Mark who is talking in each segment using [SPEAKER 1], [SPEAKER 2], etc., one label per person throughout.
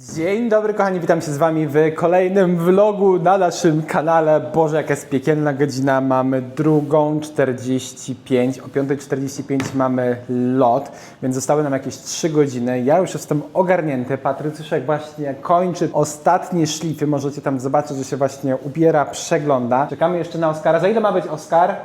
[SPEAKER 1] Dzień dobry kochani, witam się z wami w kolejnym vlogu na naszym kanale. Boże, jaka jest piekielna godzina, mamy drugą 45, o 5.45 mamy lot, więc zostały nam jakieś 3 godziny. Ja już jestem ogarnięty, Patrycyszek właśnie kończy ostatnie szlify, możecie tam zobaczyć, że się właśnie ubiera, przegląda. Czekamy jeszcze na Oskara. Za ile ma być Oskar?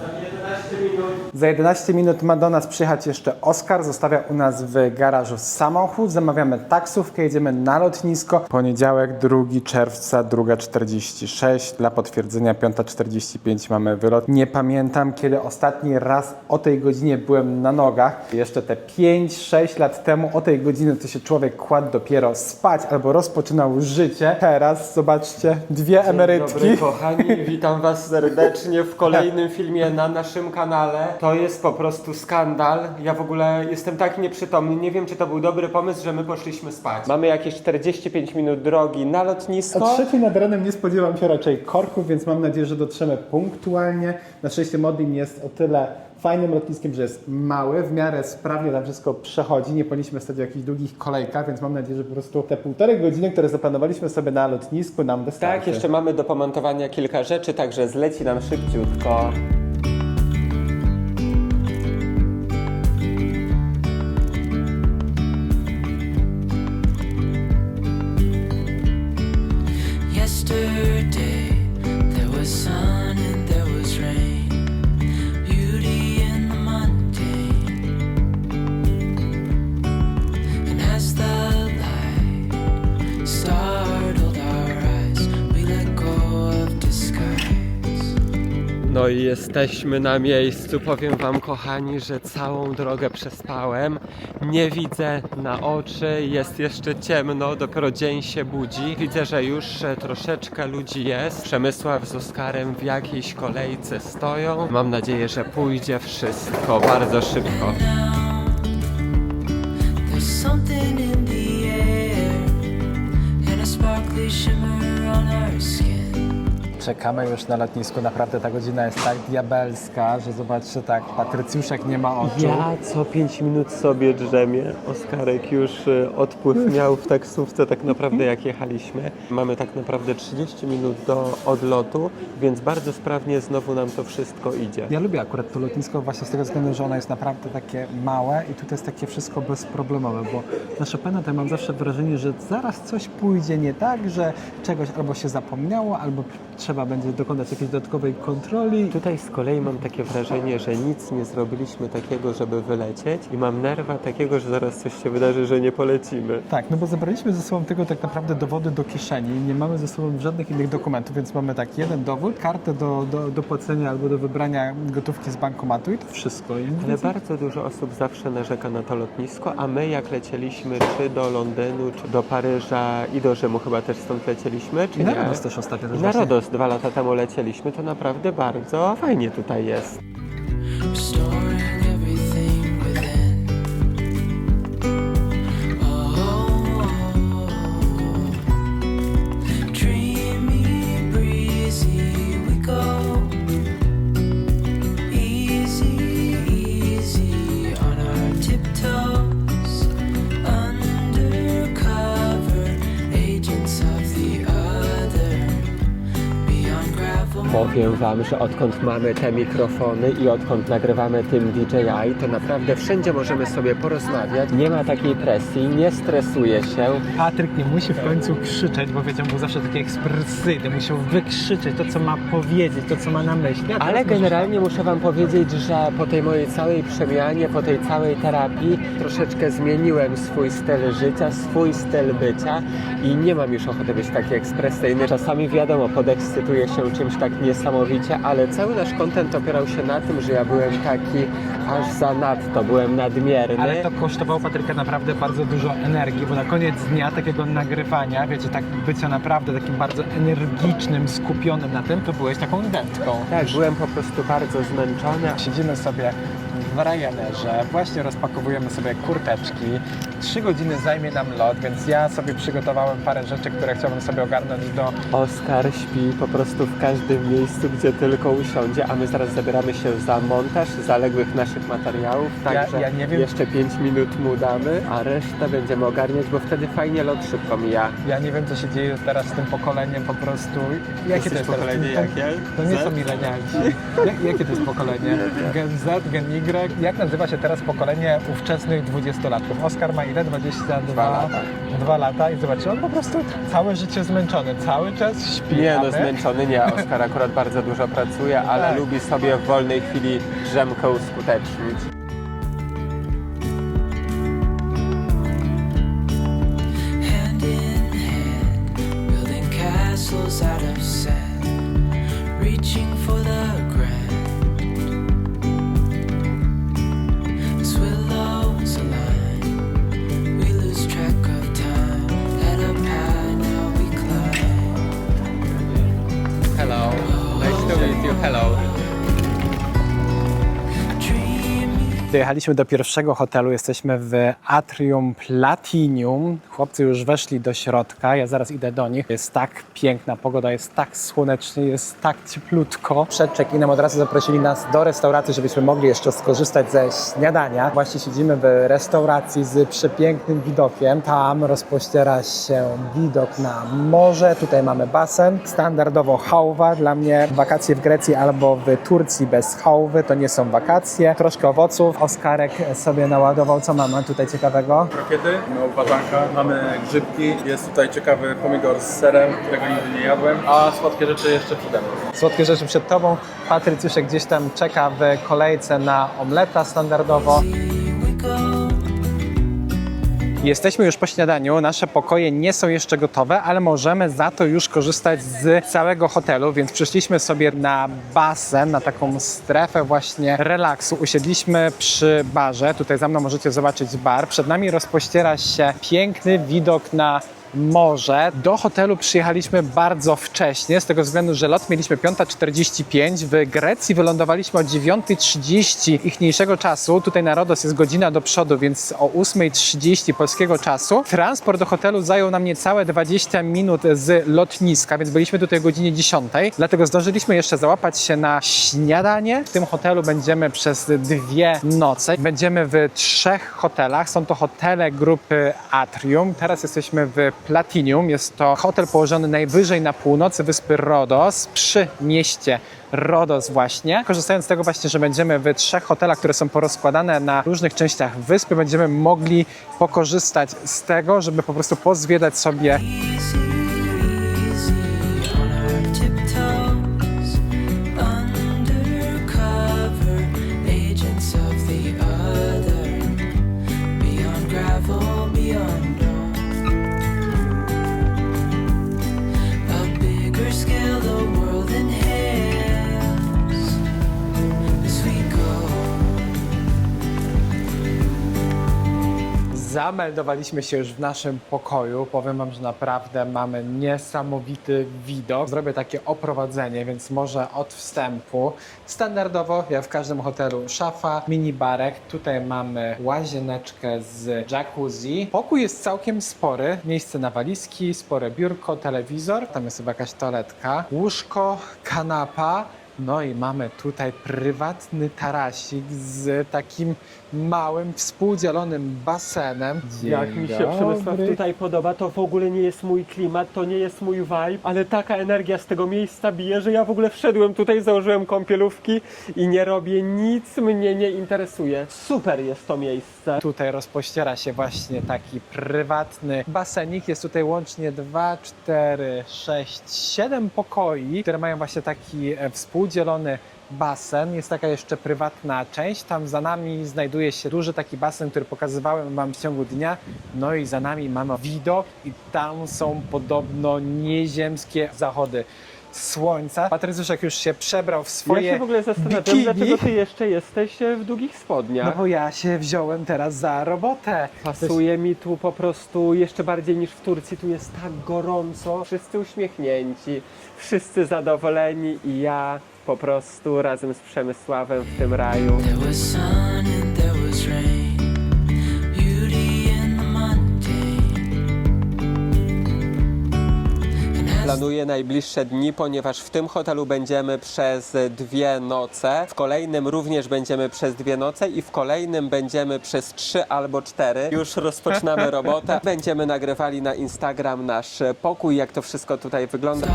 [SPEAKER 1] Za 11 minut ma do nas przyjechać jeszcze Oskar, zostawia u nas w garażu samochód, zamawiamy taksówkę, jedziemy na lotnisko. Poniedziałek, 2 czerwca, 2.46, dla potwierdzenia 5.45 mamy wylot. Nie pamiętam, kiedy ostatni raz o tej godzinie byłem na nogach. Jeszcze te 5-6 lat temu o tej godzinie to się człowiek kładł dopiero spać albo rozpoczynał życie. Teraz, zobaczcie, dwie emerytki.
[SPEAKER 2] Dobry kochani, witam was serdecznie w kolejnym filmie na naszym kanale. To jest po prostu skandal. Ja w ogóle jestem tak nieprzytomny. Nie wiem, czy to był dobry pomysł, że my poszliśmy spać. Mamy jakieś 45 minut drogi na
[SPEAKER 1] O
[SPEAKER 2] lotnisko.
[SPEAKER 1] trzeciej nad ranem nie spodziewam się raczej korków, więc mam nadzieję, że dotrzemy punktualnie. Na szczęście Modlin jest o tyle fajnym lotniskiem, że jest mały, w miarę sprawnie tam wszystko przechodzi. Nie powinniśmy stać w jakichś długich kolejkach, więc mam nadzieję, że po prostu te półtorej godziny, które zaplanowaliśmy sobie na lotnisku, nam wystarczy.
[SPEAKER 2] Tak, jeszcze mamy do pomontowania kilka rzeczy, także zleci nam szybciutko.
[SPEAKER 3] Yesterday. There was sun
[SPEAKER 2] I jesteśmy na miejscu. Powiem wam, kochani, że całą drogę przespałem. Nie widzę na oczy, jest jeszcze ciemno, dopiero dzień się budzi. Widzę, że już e, troszeczkę ludzi jest. Przemysław z Oskarem w jakiejś kolejce stoją. Mam nadzieję, że pójdzie wszystko bardzo szybko.
[SPEAKER 3] Something in the air and a sparkly shimmer on our skin.
[SPEAKER 1] Czekamy już na lotnisku, naprawdę ta godzina jest tak diabelska, że zobaczcie tak, Patrycjuszek nie ma oczu.
[SPEAKER 2] Ja co 5 minut sobie drzemię. Oskarek już y, odpływ miał w taksówce tak naprawdę jak jechaliśmy. Mamy tak naprawdę 30 minut do odlotu, więc bardzo sprawnie znowu nam to wszystko idzie.
[SPEAKER 1] Ja lubię akurat to lotnisko właśnie z tego względu, że ono jest naprawdę takie małe i tutaj jest takie wszystko bezproblemowe, bo na Chopina to mam zawsze wrażenie, że zaraz coś pójdzie nie tak, że czegoś albo się zapomniało, albo trzeba będzie dokonać jakiejś dodatkowej kontroli.
[SPEAKER 2] Tutaj z kolei mam takie wrażenie, że nic nie zrobiliśmy takiego, żeby wylecieć i mam nerwa takiego, że zaraz coś się wydarzy, że nie polecimy.
[SPEAKER 1] Tak, no bo zabraliśmy ze sobą tylko tak naprawdę dowody do kieszeni, nie mamy ze sobą żadnych innych dokumentów, więc mamy tak jeden dowód, kartę do, do, do płacenia albo do wybrania gotówki z bankomatu i to wszystko. I
[SPEAKER 2] Ale bardzo dużo osób zawsze narzeka na to lotnisko, a my jak lecieliśmy czy do Londynu, czy do Paryża i do Rzymu chyba też stąd lecieliśmy, czy
[SPEAKER 1] I na? Rodos też ostatnio
[SPEAKER 2] Na. Rodos dwa lata temu lecieliśmy, to naprawdę bardzo fajnie tutaj jest. Powiem Wam, że odkąd mamy te mikrofony i odkąd nagrywamy tym DJI, to naprawdę wszędzie możemy sobie porozmawiać. Nie ma takiej presji, nie stresuje się.
[SPEAKER 1] Patryk nie musi w końcu krzyczeć, bo wiecie, on był zawsze taki ekspresyjny, musiał wykrzyczeć to, co ma powiedzieć, to, co ma na myśli. A
[SPEAKER 2] Ale generalnie muszę Wam powiedzieć, że po tej mojej całej przemianie, po tej całej terapii, troszeczkę zmieniłem swój styl życia, swój styl bycia i nie mam już ochoty być taki ekspresyjny. Czasami wiadomo, podekscytuję się czymś tak niesamowicie, ale cały nasz content opierał się na tym, że ja byłem taki aż zanadto, byłem nadmierny.
[SPEAKER 1] Ale to kosztowało Patryka naprawdę bardzo dużo energii, bo na koniec dnia takiego nagrywania, wiecie, tak bycia naprawdę takim bardzo energicznym, skupionym na tym, to byłeś taką dętką.
[SPEAKER 2] Tak, byłem po prostu bardzo zmęczony.
[SPEAKER 1] Siedzimy sobie w Ryanerze. Właśnie rozpakowujemy sobie kurteczki. Trzy godziny zajmie nam lot, więc ja sobie przygotowałem parę rzeczy, które chciałbym sobie ogarnąć do
[SPEAKER 2] Oskar śpi po prostu w każdym miejscu, gdzie tylko usiądzie, a my zaraz zabieramy się za montaż zaległych naszych materiałów,
[SPEAKER 1] Ja-
[SPEAKER 2] także
[SPEAKER 1] ja nie wiem-
[SPEAKER 2] jeszcze 5 minut mu damy, a resztę będziemy ogarniać, bo wtedy fajnie lot szybko mija.
[SPEAKER 1] Ja nie wiem, co się dzieje teraz z tym pokoleniem po prostu. Jakie to jest teraz? To, to nie są milenialci. Jak, jakie to jest pokolenie? Gen Z, Gen Y. Jak nazywa się teraz pokolenie ówczesnych dwudziestolatków? Oskar ma ile? 22
[SPEAKER 2] Dwa lata.
[SPEAKER 1] Dwa lata i zobaczcie, on po prostu całe życie zmęczony, cały czas śpi.
[SPEAKER 2] Nie, no zmęczony nie. Oskar akurat bardzo dużo pracuje, ale
[SPEAKER 1] Tak.
[SPEAKER 2] lubi sobie w wolnej chwili drzemkę uskutecznić.
[SPEAKER 1] Dojechaliśmy do pierwszego hotelu, jesteśmy w Atrium Platinum. Chłopcy już weszli do środka, ja zaraz idę do nich. Jest tak piękna pogoda, jest tak słonecznie, jest tak cieplutko. Przed check-inem od razu zaprosili nas do restauracji, żebyśmy mogli jeszcze skorzystać ze śniadania. Właśnie siedzimy w restauracji z przepięknym widokiem. Tam rozpościera się widok na morze, tutaj mamy basen. Standardowo hałwa, dla mnie wakacje w Grecji albo w Turcji bez hałwy to nie są wakacje. Troszkę owoców. Oskarek sobie naładował. Co mamy tutaj ciekawego?
[SPEAKER 4] krokiety, mamy opatanka, mamy grzybki, jest tutaj ciekawy pomidor z serem, którego nigdy nie jadłem, a słodkie rzeczy jeszcze przede mną.
[SPEAKER 1] Słodkie rzeczy przed tobą. Patrycjuszek gdzieś tam czeka w kolejce na omleta standardowo. Jesteśmy już po śniadaniu, nasze pokoje nie są jeszcze gotowe, ale możemy za to już korzystać z całego hotelu, więc przyszliśmy sobie na basen, na taką strefę właśnie relaksu. Usiedliśmy przy barze, tutaj za mną możecie zobaczyć bar. Przed nami rozpościera się piękny widok na morze. Do hotelu przyjechaliśmy bardzo wcześnie, z tego względu, że lot mieliśmy 5.45. W Grecji wylądowaliśmy o 9.30 ichniejszego czasu. Tutaj na Rodos jest godzina do przodu, więc o 8.30 polskiego czasu. Transport do hotelu zajął nam niecałe 20 minut z lotniska, więc byliśmy tutaj o godzinie 10. Dlatego zdążyliśmy jeszcze załapać się na śniadanie. W tym hotelu będziemy przez dwie noce. Będziemy w trzech hotelach. Są to hotele grupy Atrium. Teraz jesteśmy w Platinum. Jest to hotel położony najwyżej na północy wyspy Rodos, przy mieście Rodos właśnie. Korzystając z tego właśnie, że będziemy w trzech hotelach, które są porozkładane na różnych częściach wyspy, będziemy mogli pokorzystać z tego, żeby po prostu pozwiedzać sobie Zameldowaliśmy się już w naszym pokoju. Powiem Wam, że naprawdę mamy niesamowity widok. Zrobię takie oprowadzenie, więc może od wstępu. Standardowo, jak w każdym hotelu, szafa, mini barek. Tutaj mamy łazieneczkę z jacuzzi. Pokój jest całkiem spory. Miejsce na walizki, spore biurko, telewizor. Tam jest chyba jakaś toaletka. Łóżko, kanapa. No i mamy tutaj prywatny tarasik z takim małym, współdzielonym basenem. Dzień
[SPEAKER 2] Jak mi się
[SPEAKER 1] dobry.
[SPEAKER 2] Przemysław tutaj podoba, to w ogóle nie jest mój klimat, to nie jest mój vibe, ale taka energia z tego miejsca bije, że ja w ogóle wszedłem tutaj, założyłem kąpielówki i nie robię nic, mnie nie interesuje. Super jest to miejsce.
[SPEAKER 1] Tutaj rozpościera się właśnie taki prywatny basenik. Jest tutaj łącznie 2, 4, 6, 7 pokoi, które mają właśnie taki e, współdzielony basen. Jest taka jeszcze prywatna część. Tam za nami znajduje się duży taki basen, który pokazywałem Wam w ciągu dnia. No i za nami mamy widok i tam są podobno nieziemskie zachody słońca. Patrycjuszek już się przebrał w swoje
[SPEAKER 2] ja się w ogóle zastanawiam,
[SPEAKER 1] bikini.
[SPEAKER 2] dlaczego ty jeszcze jesteś e, w długich spodniach.
[SPEAKER 1] No bo ja się wziąłem teraz za robotę.
[SPEAKER 2] Pasuje mi tu po prostu jeszcze bardziej niż w Turcji. Tu jest tak gorąco. Wszyscy uśmiechnięci, wszyscy zadowoleni i ja po prostu razem z Przemysławem w tym raju. planuję najbliższe dni, ponieważ w tym hotelu będziemy przez dwie noce, w kolejnym również będziemy przez dwie noce i w kolejnym będziemy przez trzy albo cztery. Już rozpoczynamy robotę. Będziemy nagrywali na Instagram nasz pokój, jak to wszystko tutaj wygląda.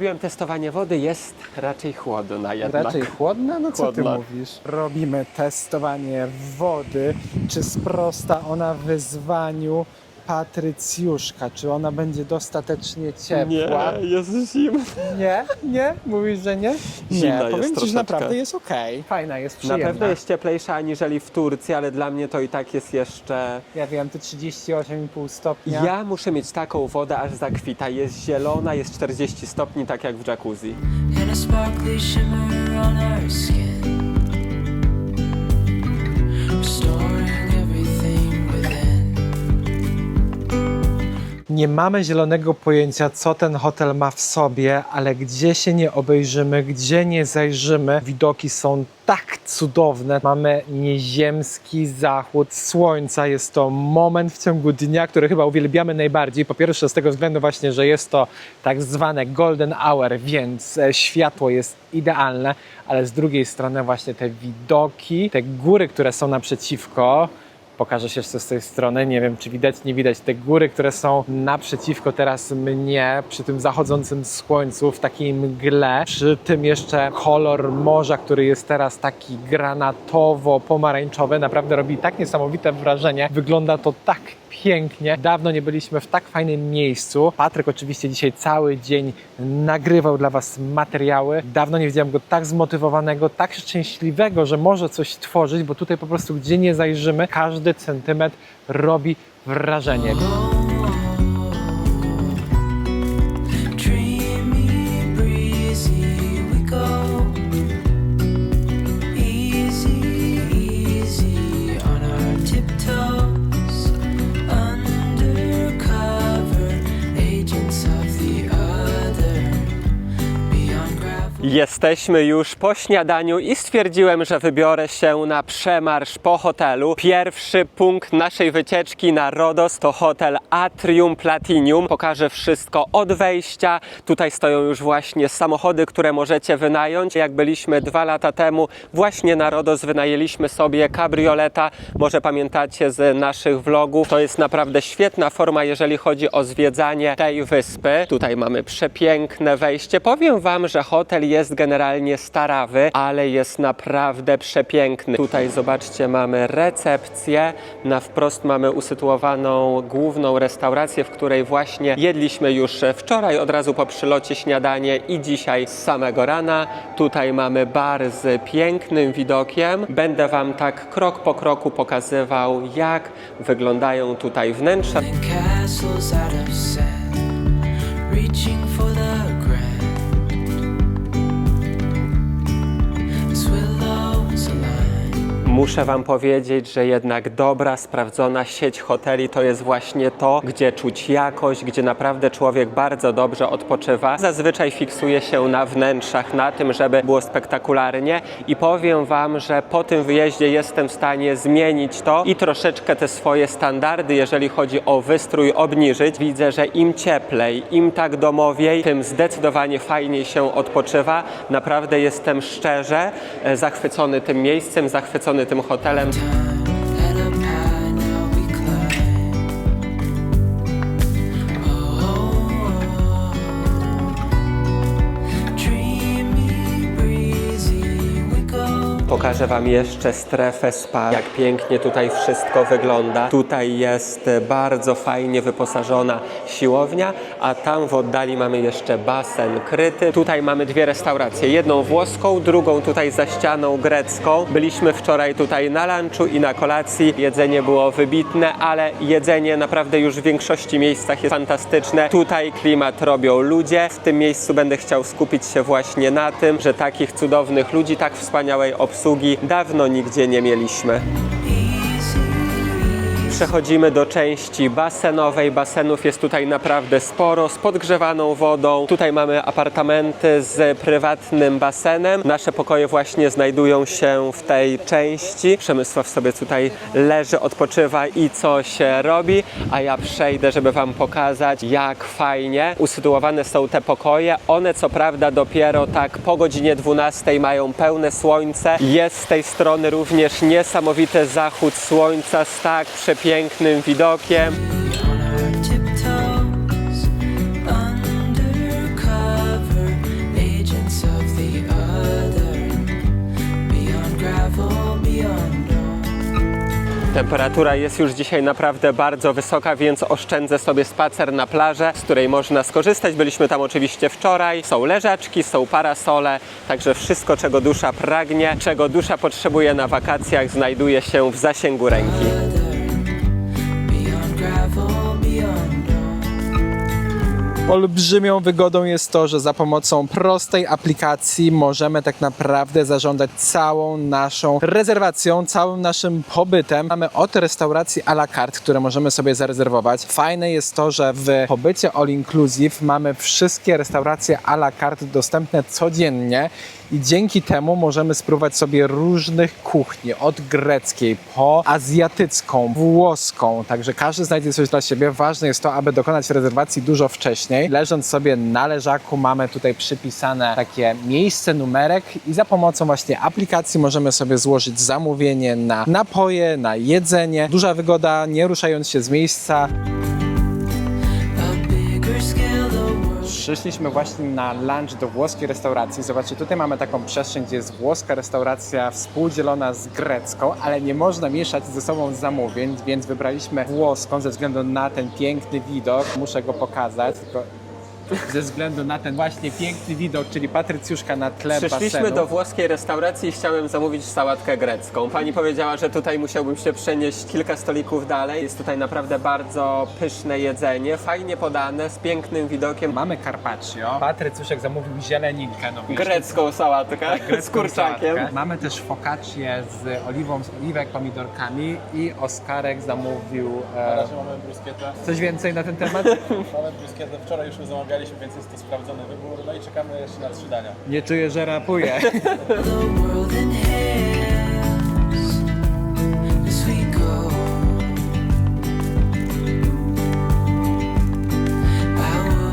[SPEAKER 2] Robiłem testowanie wody, jest raczej chłodna jednak.
[SPEAKER 1] Raczej chłodna? No co
[SPEAKER 2] Chłodna.
[SPEAKER 1] ty mówisz? Robimy testowanie wody. Czy sprosta ona wyzwaniu Patrycjuszka? Czy ona będzie dostatecznie ciepła?
[SPEAKER 2] Nie, jest zimno.
[SPEAKER 1] Nie? Nie? Mówisz, że nie?
[SPEAKER 2] Zimna
[SPEAKER 1] nie,
[SPEAKER 2] jest
[SPEAKER 1] powiem ci,
[SPEAKER 2] troszeczkę.
[SPEAKER 1] że naprawdę jest okej. Fajna jest,
[SPEAKER 2] Na
[SPEAKER 1] przyjemna.
[SPEAKER 2] pewno jest cieplejsza aniżeli w Turcji, ale dla mnie to i tak jest jeszcze...
[SPEAKER 1] Ja wiem, ty 38,5 stopnia.
[SPEAKER 2] Ja muszę mieć taką wodę, aż zakwita. Jest zielona, jest 40 stopni, tak jak w jacuzzi.
[SPEAKER 3] and a sparkly shimmer on our skin, restoring
[SPEAKER 1] Nie mamy zielonego pojęcia, co ten hotel ma w sobie, ale gdzie się nie obejrzymy, gdzie nie zajrzymy, widoki są tak cudowne. Mamy nieziemski zachód słońca. Jest to moment w ciągu dnia, który chyba uwielbiamy najbardziej. Po pierwsze, z tego względu właśnie, że jest to tak zwane golden hour, więc e, światło jest idealne, ale z drugiej strony właśnie te widoki, te góry, które są naprzeciwko, Pokażę się jeszcze z tej strony. Nie wiem, czy widać, nie widać. Te góry, które są naprzeciwko teraz mnie, przy tym zachodzącym słońcu, w takiej mgle. Przy tym jeszcze kolor morza, który jest teraz taki granatowo-pomarańczowy, naprawdę robi tak niesamowite wrażenie. Wygląda to tak pięknie. Dawno nie byliśmy w tak fajnym miejscu. Patryk oczywiście dzisiaj cały dzień nagrywał dla Was materiały. Dawno nie widziałem go tak zmotywowanego, tak szczęśliwego, że może coś tworzyć, bo tutaj po prostu gdzie nie zajrzymy, każdy centymetr robi wrażenie.
[SPEAKER 2] Jesteśmy już po śniadaniu i stwierdziłem, że wybiorę się na przemarsz po hotelu. Pierwszy punkt naszej wycieczki na Rodos to hotel Atrium Platinum. Pokażę wszystko od wejścia. Tutaj stoją już właśnie samochody, które możecie wynająć. Jak byliśmy dwa lata temu właśnie na Rodos, wynajęliśmy sobie kabrioleta. Może pamiętacie z naszych vlogów. To jest naprawdę świetna forma, jeżeli chodzi o zwiedzanie tej wyspy. Tutaj mamy przepiękne wejście. Powiem Wam, że hotel jest generalnie starawy, ale jest naprawdę przepiękny. Tutaj zobaczcie, mamy recepcję. Na wprost mamy usytuowaną główną restaurację, w której właśnie jedliśmy już wczoraj, od razu po przylocie śniadanie i dzisiaj z samego rana. Tutaj mamy bar z pięknym widokiem. Będę Wam tak krok po kroku pokazywał, jak wyglądają tutaj wnętrza. Muszę Wam powiedzieć, że jednak dobra, sprawdzona sieć hoteli to jest właśnie to, gdzie czuć jakość, gdzie naprawdę człowiek bardzo dobrze odpoczywa. Zazwyczaj fiksuje się na wnętrzach, na tym, żeby było spektakularnie i powiem Wam, że po tym wyjeździe jestem w stanie zmienić to i troszeczkę te swoje standardy, jeżeli chodzi o wystrój, obniżyć. Widzę, że im cieplej, im tak domowiej, tym zdecydowanie fajniej się odpoczywa. Naprawdę jestem szczerze e, zachwycony tym miejscem, zachwycony tym hotelem. Pokażę Wam jeszcze strefę spa, jak pięknie tutaj wszystko wygląda. Tutaj jest bardzo fajnie wyposażona siłownia, a tam w oddali mamy jeszcze basen kryty. Tutaj mamy dwie restauracje, jedną włoską, drugą tutaj za ścianą grecką. Byliśmy wczoraj tutaj na lunchu i na kolacji. Jedzenie było wybitne, ale jedzenie naprawdę już w większości miejscach jest fantastyczne. Tutaj klimat robią ludzie. W tym miejscu będę chciał skupić się właśnie na tym, że takich cudownych ludzi, tak wspaniałej obsługi dawno nigdzie nie mieliśmy. Przechodzimy do części basenowej. Basenów jest tutaj naprawdę sporo, z podgrzewaną wodą. Tutaj mamy apartamenty z prywatnym basenem. Nasze pokoje właśnie znajdują się w tej części. Przemysław sobie tutaj leży, odpoczywa i co się robi, a ja przejdę, żeby Wam pokazać, jak fajnie usytuowane są te pokoje. One co prawda dopiero tak po godzinie 12 mają pełne słońce. Jest z tej strony również niesamowity zachód słońca z tak przepięknym widokiem.
[SPEAKER 3] beyond all.
[SPEAKER 2] Temperatura jest już dzisiaj naprawdę bardzo wysoka, więc oszczędzę sobie spacer na plażę, z której można skorzystać. Byliśmy tam oczywiście wczoraj. Są leżaczki, są parasole, także wszystko, czego dusza pragnie, czego dusza potrzebuje na wakacjach, znajduje się w zasięgu ręki.
[SPEAKER 3] gravel beyond
[SPEAKER 1] Olbrzymią wygodą jest to, że za pomocą prostej aplikacji możemy tak naprawdę zażądać całą naszą rezerwacją, całym naszym pobytem. Mamy od restauracji à la carte, które możemy sobie zarezerwować. Fajne jest to, że w pobycie all inclusive mamy wszystkie restauracje à la carte dostępne codziennie i dzięki temu możemy spróbować sobie różnych kuchni, od greckiej po azjatycką, włoską, także każdy znajdzie coś dla siebie. Ważne jest to, aby dokonać rezerwacji dużo wcześniej. Leżąc sobie na leżaku mamy tutaj przypisane takie miejsce, numerek i za pomocą właśnie aplikacji możemy sobie złożyć zamówienie na napoje, na jedzenie. Duża wygoda, nie ruszając się z miejsca. Przyszliśmy właśnie na lunch do włoskiej restauracji. Zobaczcie, tutaj mamy taką przestrzeń, gdzie jest włoska restauracja współdzielona z grecką, ale nie można mieszać ze sobą zamówień, więc wybraliśmy włoską ze względu na ten piękny widok. Muszę go pokazać, tylko ze względu na ten właśnie piękny widok, czyli Patrycjuszka na tle
[SPEAKER 2] Przyszliśmy
[SPEAKER 1] basenu.
[SPEAKER 2] do włoskiej restauracji i chciałem zamówić sałatkę grecką. Pani powiedziała, że tutaj musiałbym się przenieść kilka stolików dalej. Jest tutaj naprawdę bardzo pyszne jedzenie, fajnie podane, z pięknym widokiem.
[SPEAKER 1] Mamy carpaccio. Patrycjuszek zamówił zieleninkę. No, wiesz,
[SPEAKER 2] Grecką sałatkę z
[SPEAKER 1] grecką
[SPEAKER 2] kurczakiem.
[SPEAKER 1] sałatkę. Mamy też focaccię z oliwą, z oliwek, pomidorkami i Oskarek zamówił
[SPEAKER 4] Na
[SPEAKER 1] e,
[SPEAKER 4] razie mamy bruskietę.
[SPEAKER 1] coś więcej na ten temat.
[SPEAKER 4] Mamy bruskietę, wczoraj już ją zamawialiśmy, więc jest to sprawdzony wybór. No i czekamy jeszcze na trzy dania.
[SPEAKER 1] Nie czuję, że rapuję.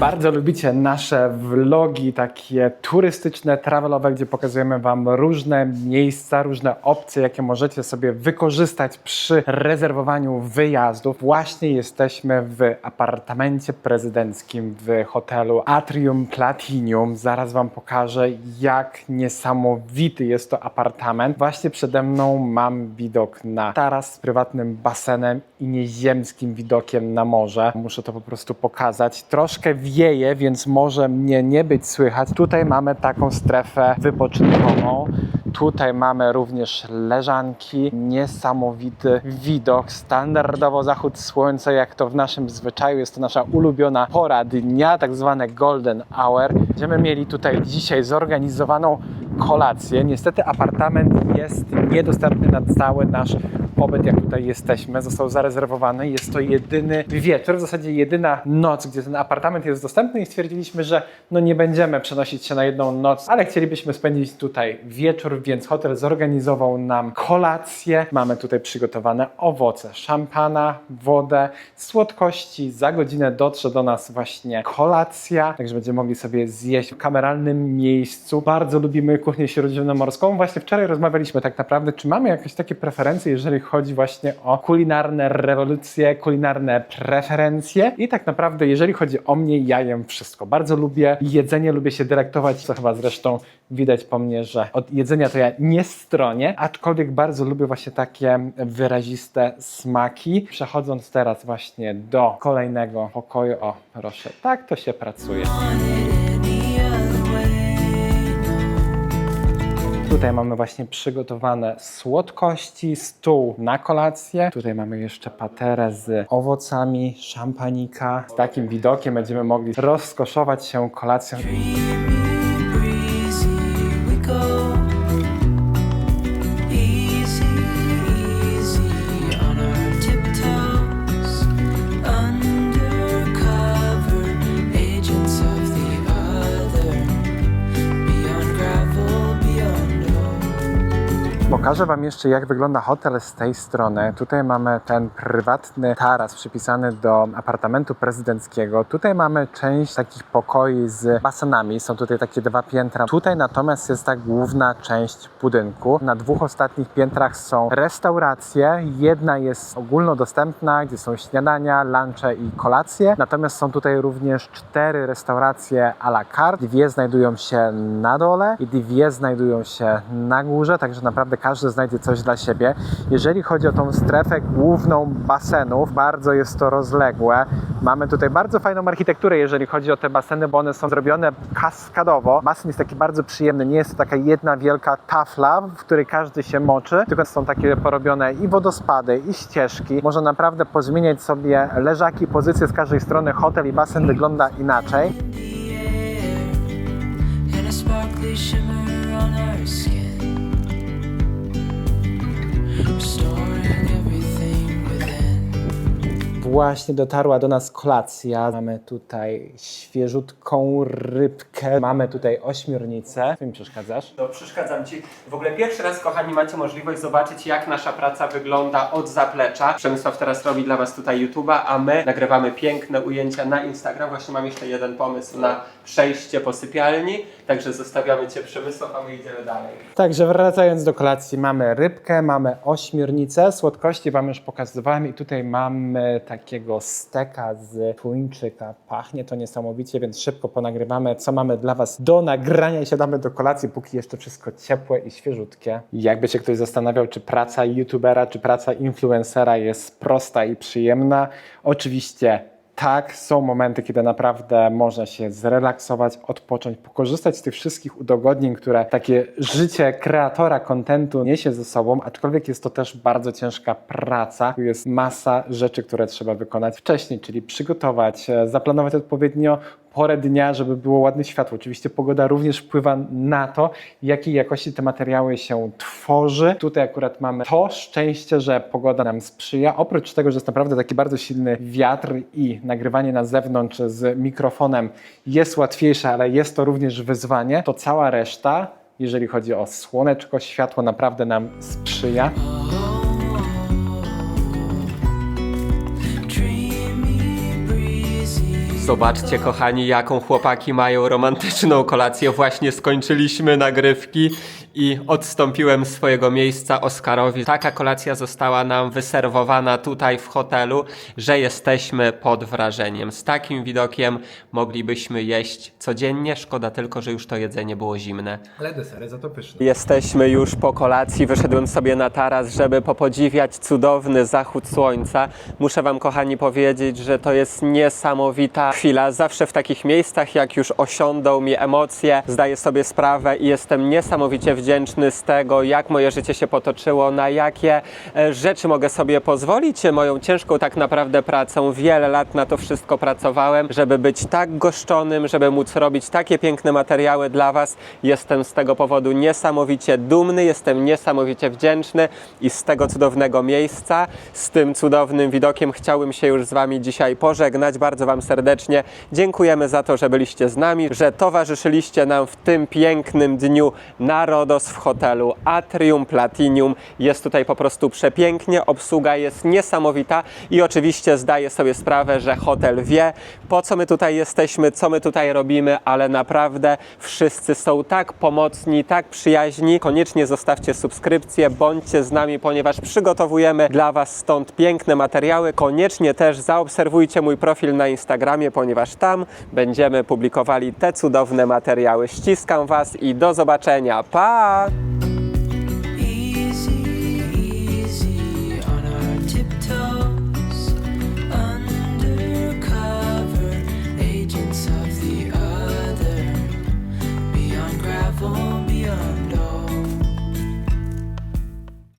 [SPEAKER 1] Bardzo lubicie nasze vlogi takie turystyczne, travelowe, gdzie pokazujemy Wam różne miejsca, różne opcje, jakie możecie sobie wykorzystać przy rezerwowaniu wyjazdów. Właśnie jesteśmy w apartamencie prezydenckim w hotelu Atrium Platinum. Zaraz Wam pokażę, jak niesamowity jest to apartament. Właśnie przede mną mam widok na taras z prywatnym basenem i nieziemskim widokiem na morze. Muszę to po prostu pokazać. Troszkę wieje, więc może mnie nie być słychać. Tutaj mamy taką strefę wypoczynkową. Tutaj mamy również leżanki, niesamowity widok, standardowo zachód słońca, jak to w naszym zwyczaju jest to nasza ulubiona pora dnia, tak zwane golden hour. Będziemy mieli tutaj dzisiaj zorganizowaną kolację. Niestety apartament jest niedostępny na cały nasz pobyt, jak tutaj jesteśmy. Został zarezerwowany. Jest to jedyny wieczór, w zasadzie jedyna noc, gdzie ten apartament jest dostępny i stwierdziliśmy, że no nie będziemy przenosić się na jedną noc, ale chcielibyśmy spędzić tutaj wieczór, więc hotel zorganizował nam kolację. Mamy tutaj przygotowane owoce, szampana, wodę, słodkości. Za godzinę dotrze do nas właśnie kolacja, także będziemy mogli sobie zjeść w kameralnym miejscu. Bardzo lubimy kuchnię śródziemnomorską. Właśnie wczoraj rozmawialiśmy tak naprawdę, czy mamy jakieś takie preferencje, jeżeli chodzi właśnie o kulinarne rewolucje, kulinarne preferencje. I tak naprawdę, jeżeli chodzi o mnie, ja jem wszystko. Bardzo lubię jedzenie, lubię się delektować, co chyba zresztą widać po mnie, że od jedzenia to ja nie stronię, aczkolwiek bardzo lubię właśnie takie wyraziste smaki. Przechodząc teraz właśnie do kolejnego pokoju, o proszę, tak to się pracuje. Tutaj mamy właśnie przygotowane słodkości, stół na kolację. Tutaj mamy jeszcze paterę z owocami, szampanika. Z takim widokiem będziemy mogli rozkoszować się kolacją. Pokażę Wam jeszcze, jak wygląda hotel z tej strony. Tutaj mamy ten prywatny taras przypisany do apartamentu prezydenckiego. Tutaj mamy część takich pokoi z basenami. Są tutaj takie dwa piętra. Tutaj natomiast jest ta główna część budynku. Na dwóch ostatnich piętrach są restauracje. Jedna jest ogólnodostępna, gdzie są śniadania, lunche i kolacje. Natomiast są tutaj również cztery restauracje à la carte. Dwie znajdują się na dole i dwie znajdują się na górze, także naprawdę każdy znajdzie coś dla siebie. Jeżeli chodzi o tą strefę główną basenów, bardzo jest to rozległe. Mamy tutaj bardzo fajną architekturę, jeżeli chodzi o te baseny, bo one są zrobione kaskadowo. Basen jest taki bardzo przyjemny, nie jest to taka jedna wielka tafla, w której każdy się moczy, tylko są takie porobione i wodospady, i ścieżki. Można naprawdę pozmieniać sobie leżaki, pozycje z każdej strony. Hotel i basen wygląda inaczej.
[SPEAKER 3] sparkly shimmer on our skin,
[SPEAKER 1] Właśnie dotarła do nas kolacja. Mamy tutaj świeżutką rybkę. Mamy tutaj ośmiornicę. Ty mi przeszkadzasz?
[SPEAKER 2] No, przeszkadzam Ci. W ogóle pierwszy raz, kochani, macie możliwość zobaczyć, jak nasza praca wygląda od zaplecza. Przemysław teraz robi dla Was tutaj YouTube'a, a my nagrywamy piękne ujęcia na Instagram. Właśnie mam jeszcze jeden pomysł na przejście po sypialni, także zostawiamy Cię, Przemysław, a my idziemy dalej.
[SPEAKER 1] Także wracając do kolacji, mamy rybkę, mamy ośmiornicę, słodkości Wam już pokazywałem i tutaj mamy takiego steka z tuńczyka. Pachnie to niesamowicie, więc szybko ponagrywamy, co mamy dla Was do nagrania i siadamy do kolacji, póki jeszcze wszystko ciepłe i świeżutkie. Jakby się ktoś zastanawiał, czy praca youtubera, czy praca influencera jest prosta i przyjemna, oczywiście tak, są momenty, kiedy naprawdę można się zrelaksować, odpocząć, pokorzystać z tych wszystkich udogodnień, które takie życie kreatora kontentu niesie ze sobą, aczkolwiek jest to też bardzo ciężka praca. Tu jest masa rzeczy, które trzeba wykonać wcześniej, czyli przygotować, e, zaplanować odpowiednio porę dnia, żeby było ładne światło. Oczywiście pogoda również wpływa na to, jakiej jakości te materiały się tworzy. Tutaj akurat mamy to szczęście, że pogoda nam sprzyja. Oprócz tego, że jest naprawdę taki bardzo silny wiatr i nagrywanie na zewnątrz z mikrofonem jest łatwiejsze, ale jest to również wyzwanie, to cała reszta, jeżeli chodzi o słoneczko, światło, naprawdę nam sprzyja.
[SPEAKER 2] Zobaczcie, kochani, jaką chłopaki mają romantyczną kolację. Właśnie skończyliśmy nagrywki i odstąpiłem swojego miejsca Oskarowi. Taka kolacja została nam wyserwowana tutaj w hotelu, że jesteśmy pod wrażeniem. Z takim widokiem moglibyśmy jeść codziennie. Szkoda tylko, że już to jedzenie było zimne.
[SPEAKER 1] Ale desery za to pyszne.
[SPEAKER 2] Jesteśmy już po kolacji, wyszedłem sobie na taras, żeby popodziwiać cudowny zachód słońca. Muszę Wam, kochani, powiedzieć, że to jest niesamowita chwila. Zawsze w takich miejscach, jak już osiądą mi emocje, zdaję sobie sprawę i jestem niesamowicie wdzięczny z tego, jak moje życie się potoczyło, na jakie e, rzeczy mogę sobie pozwolić. Moją ciężką tak naprawdę pracą, wiele lat na to wszystko pracowałem, żeby być tak goszczonym, żeby móc robić takie piękne materiały dla Was. Jestem z tego powodu niesamowicie dumny, jestem niesamowicie wdzięczny i z tego cudownego miejsca, z tym cudownym widokiem chciałbym się już z Wami dzisiaj pożegnać. Bardzo Wam serdecznie dziękujemy za to, że byliście z nami, że towarzyszyliście nam w tym pięknym dniu na W hotelu Atrium Platinum. Jest tutaj po prostu przepięknie, obsługa jest niesamowita i oczywiście zdaję sobie sprawę, że hotel wie, po co my tutaj jesteśmy, co my tutaj robimy, ale naprawdę wszyscy są tak pomocni, tak przyjaźni. Koniecznie zostawcie subskrypcję, bądźcie z nami, ponieważ przygotowujemy dla Was stąd piękne materiały. Koniecznie też zaobserwujcie mój profil na Instagramie, ponieważ tam będziemy publikowali te cudowne materiały. Ściskam Was i do zobaczenia. Pa! Bye.